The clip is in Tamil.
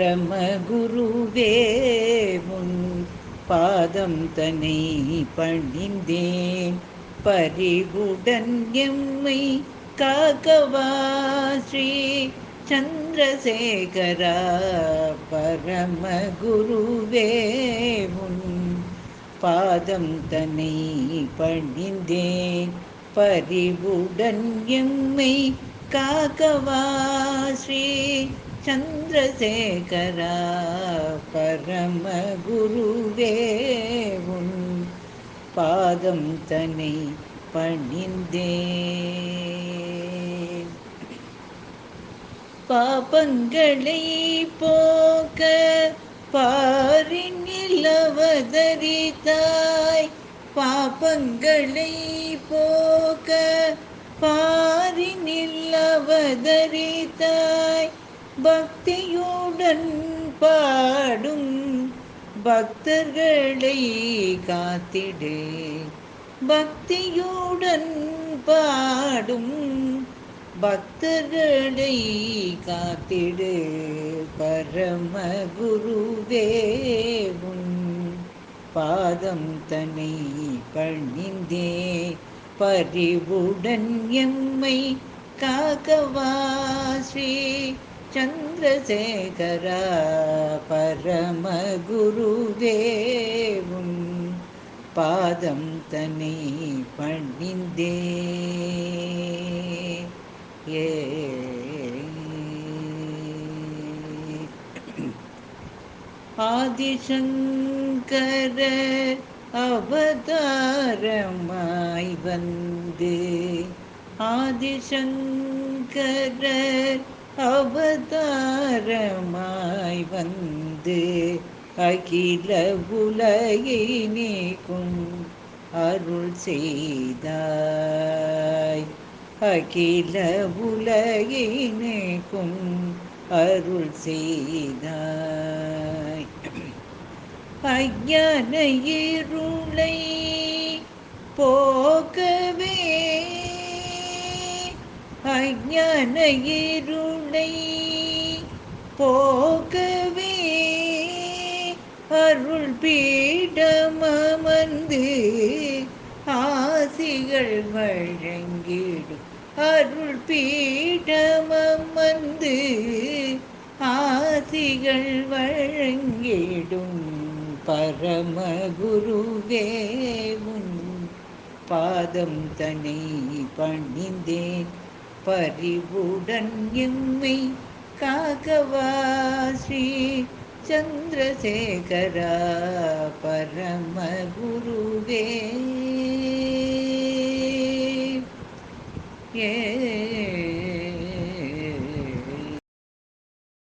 பரமகுருவே உன் பாதம் தனை பணிந்தேன். பரிவுடன் எம்மை காக்கவா? ஸ்ரீ சந்திரசேகரா பரமகுருவே உன் பாதம் தனை பணிந்தேன். பரிவுடன் எம்மை காக்கவா? ஸ்ரீ சந்திரசேகரா பரமகுருவே உன் பாதம் தன்னை பணிந்தே பாபங்களை போக்க பாரினில் அவதரித்தாய். பாபங்களை போக்க பாரினில் அவதரித்தாய். பக்தியுடன் பாடும் பக்தர்களை காத்திடு. பக்தியுடன் பாடும் பக்தர்களை காத்திடு. பரம குருவேவும் பாதம் தனை பணிந்தே. பரிவுடன் எம்மை காக்கவா ஸ்ரீ சந்திரசேகரா பரமகுருவே உன் பாதம் தன்னை பணிந்தே ஏ ஆதிசங்கர அவதாரமாய் வந்து ஆதிசங்கர அவதாரமாய் வந்து அகில உலகினேக்கும் அருள் செய்தாய். அகில உலகினேக்கும் அருள் செய்தாய். அஞ்ஞான இருளை போகவே அஞ்ஞான இருளை போக்கவே அருள் பீடமந்து ஆசிகள் வழங்கிடும் அருள் பீடமந்து ஆசிகள் வழங்கிடும். பரமகுருவே உன் பாதம் தன்னை பணிந்தேன். பரிவுடன் எம்மை காக்கவா ஸ்ரீ சந்திரசேகரா பரமகுருவே. ஏ